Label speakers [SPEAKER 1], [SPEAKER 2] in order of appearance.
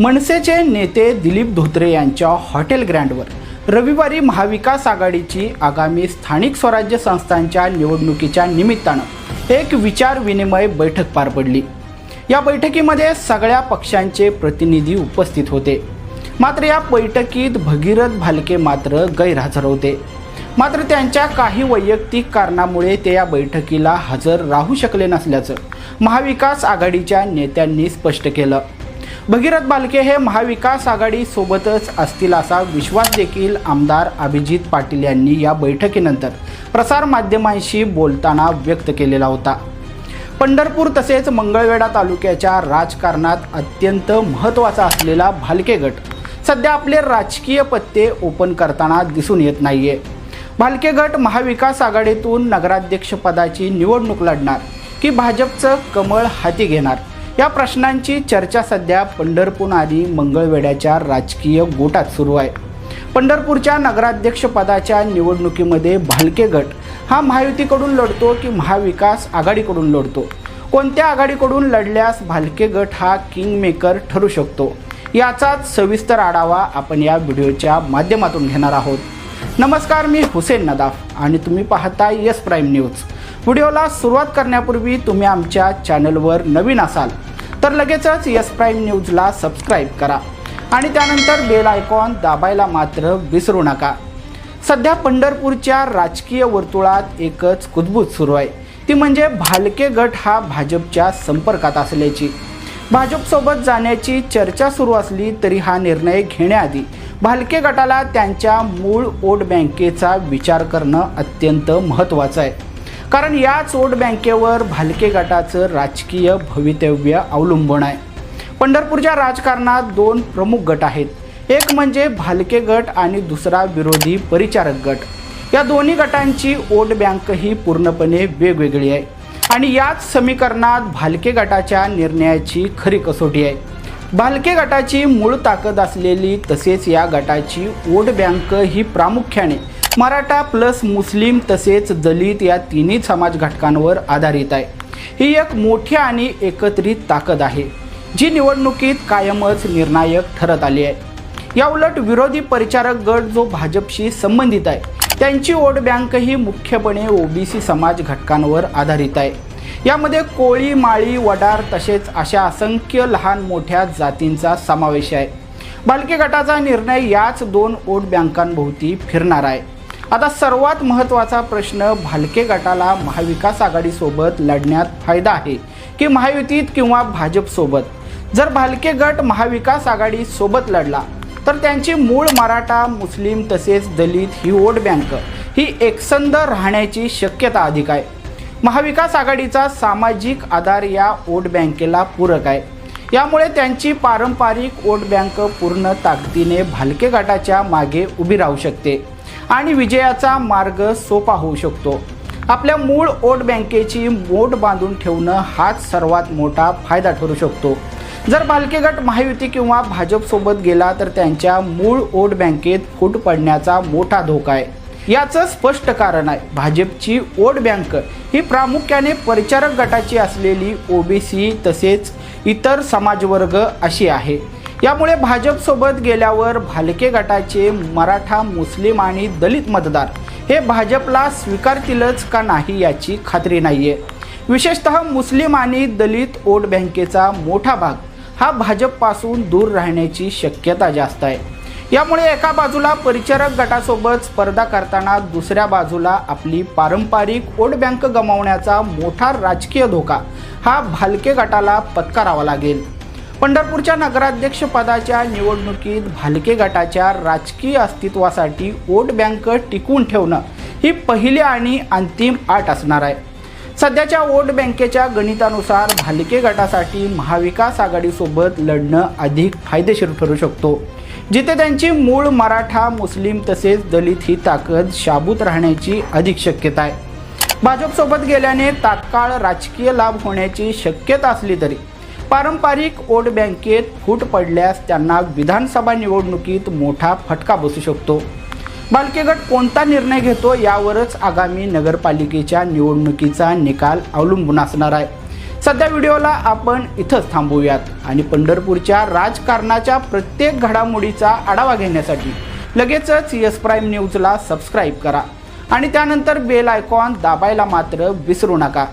[SPEAKER 1] मनसेचे नेते दिलीप धोत्रे यांच्या हॉटेल ग्रँडवर. रविवारी महाविकास आघाडीची आगामी स्थानिक स्वराज्य संस्थांच्या निवडणुकीच्या निमित्तानं एक विचार विनिमय बैठक पार पडली. या बैठकीमध्ये सगळ्या पक्षांचे प्रतिनिधी उपस्थित होते. मात्र या बैठकीत भगीरथ भालके मात्र गैरहजर होते. मात्र त्यांच्या काही वैयक्तिक कारणामुळे ते या बैठकीला हजर राहू शकले नसल्याचं महाविकास आघाडीच्या नेत्यांनी स्पष्ट केलं. भगीरथ बालके हे महाविकास आघाडी सोबतच असतील असा विश्वास देखील आमदार अभिजित पाटील यांनी या बैठकीनंतर प्रसारमाध्यमांशी बोलताना व्यक्त केलेला होता. पंढरपूर तसेच मंगळवेढा तालुक्याच्या राजकारणात अत्यंत महत्त्वाचा असलेला भालके गट सध्या आपले राजकीय पत्ते ओपन करताना दिसून येत नाहीये. भालके गट महाविकास आघाडीतून नगराध्यक्षपदाची निवडणूक लढणार की भाजपचं कमळ हाती घेणार? या प्रश्नांची चर्चा सध्या पंढरपूर आणि मंगळवेढ्याच्या राजकीय गोटात सुरू आहे. पंढरपूरच्या नगराध्यक्षपदाच्या निवडणुकीमध्ये भालके गट हा महायुतीकडून लढतो की महाविकास आघाडीकडून लढतो? कोणत्या आघाडीकडून लढल्यास भालके गट हा किंग मेकर ठरू शकतो? याचाच सविस्तर आढावा आपण या व्हिडिओच्या माध्यमातून घेणार आहोत. नमस्कार मी हुसेन नदाफ आणि तुम्ही पाहता यस प्राईम न्यूज. व्हिडिओला सुरुवात करण्यापूर्वी तुम्ही आमच्या चॅनलवर नवीन असाल तर लगेचच यस प्राईम न्यूजला सबस्क्राईब करा. आणि त्यानंतर बेल आयकॉन दाबायला मात्र विसरू नका. सध्या पंढरपूरच्या राजकीय वर्तुळात एकच कुदबूत सुरू आहे. ती म्हणजे भालके गट हा भाजपच्या संपर्कात असल्याची. भाजपसोबत जाण्याची चर्चा सुरू असली तरी हा निर्णय घेण्याआधी भालके गटाला त्यांच्या मूळ वोट बँकेचा विचार करणं अत्यंत महत्त्वाचं आहे. कारण याच वोट बँकेवर भालके गटाचं राजकीय भवितव्य अवलंबून आहे. पंढरपूरच्या राजकारणात दोन प्रमुख गट आहेत. एक म्हणजे भालके गट आणि दुसरा विरोधी परिचारक गट. या दोन्ही गटांची वोट बँक ही पूर्णपणे वेगवेगळी आहे. आणि याच समीकरणात भालके गटाच्या निर्णयाची खरी कसोटी आहे. भालके गटाची मूळ ताकद असलेली तसेच या गटाची वोट बँक ही प्रामुख्याने मराठा प्लस मुस्लिम तसेच दलित या तिन्ही समाज घटकांवर आधारित आहे. ही एक मोठी आणि एकत्रित ताकद आहे जी निवडणुकीत कायमच निर्णायक ठरत आली आहे. या उलट विरोधी परिचारक गट जो भाजपशी संबंधित आहे त्यांची वोट बँक ही मुख्यपणे ओबीसी समाज घटकांवर आधारित आहे. यामध्ये कोळी माळी वडार तसेच अशा असंख्य लहान मोठ्या जातींचा समावेश आहे. बालके गटाचा निर्णय याच दोन वोट बँकांभोवती फिरणार आहे. आता सर्वात महत्त्वाचा प्रश्न भालके गटाला महाविकास आघाडीसोबत लढण्यात फायदा आहे की महायुतीत किंवा भाजपसोबत? जर भालके गट महाविकास आघाडीसोबत लढला तर त्यांची मूळ मराठा मुस्लिम तसेच दलित ही वोट बँक ही एकसंध राहण्याची शक्यता अधिक आहे. महाविकास आघाडीचा सामाजिक आधार या वोट बँकेला पूरक आहे. यामुळे त्यांची पारंपरिक वोट बँक पूर्ण ताकदीने भालके गटाच्या मागे उभी राहू शकते. आणि विजयाचा मार्ग सोपा होऊ शकतो. आपल्या मूळ वोट बँकेची मोठ बांधून ठेवणं हाच सर्वात मोठा फायदा ठरू शकतो. जर बालके गट महायुती किंवा भाजपसोबत गेला तर त्यांच्या मूळ वोट बँकेत फूट पडण्याचा मोठा धोका आहे. याचं स्पष्ट कारण आहे भाजपची वोट बँक ही प्रामुख्याने परिचारक गटाची असलेली ओबीसी तसेच इतर समाजवर्ग अशी आहे. यामुळे भाजपसोबत गेल्यावर भालके गटाचे मराठा मुस्लिम आणि दलित मतदार हे भाजपला स्वीकारतीलच का नाही याची खात्री नाही आहे विशेषतः मुस्लिम आणि दलित वोट बँकेचा मोठा भाग हा भाजपपासून दूर राहण्याची शक्यता जास्त आहे. यामुळे एका बाजूला परिचारक गटासोबत स्पर्धा करताना दुसऱ्या बाजूला आपली पारंपरिक वोट बँक गमावण्याचा मोठा राजकीय धोका हा भालके गटाला पत्करावा लागेल. पंढरपूरच्या नगराध्यक्षपदाच्या निवडणुकीत भालके गटाच्या राजकीय अस्तित्वासाठी वोट बँक टिकवून ठेवणं ही पहिली आणि अंतिम आट असणार आहे. सध्याच्या वोट बँकेच्या गणितानुसार भालके गटासाठी महाविकास आघाडीसोबत लढणं अधिक फायदेशीर ठरू शकतो. जिथे त्यांची मूळ मराठा मुस्लिम तसेच दलित ही ताकद शाबूत राहण्याची अधिक शक्यता आहे. भाजपसोबत गेल्याने तात्काळ राजकीय लाभ होण्याची शक्यता असली तरी पारंपरिक वोट बँकेत फूट पडल्यास त्यांना विधानसभा निवडणुकीत मोठा फटका बसू शकतो. बालकेगट कोणता निर्णय घेतो यावरच आगामी नगरपालिकेच्या निवडणुकीचा निकाल अवलंबून असणार आहे. सध्या व्हिडिओला आपण इथंच थांबूयात आणि पंढरपूरच्या राजकारणाच्या प्रत्येक घडामोडीचा आढावा घेण्यासाठी लगेचच यस प्राईम न्यूजला सबस्क्राईब करा आणि त्यानंतर बेल आयकॉन दाबायला मात्र विसरू नका.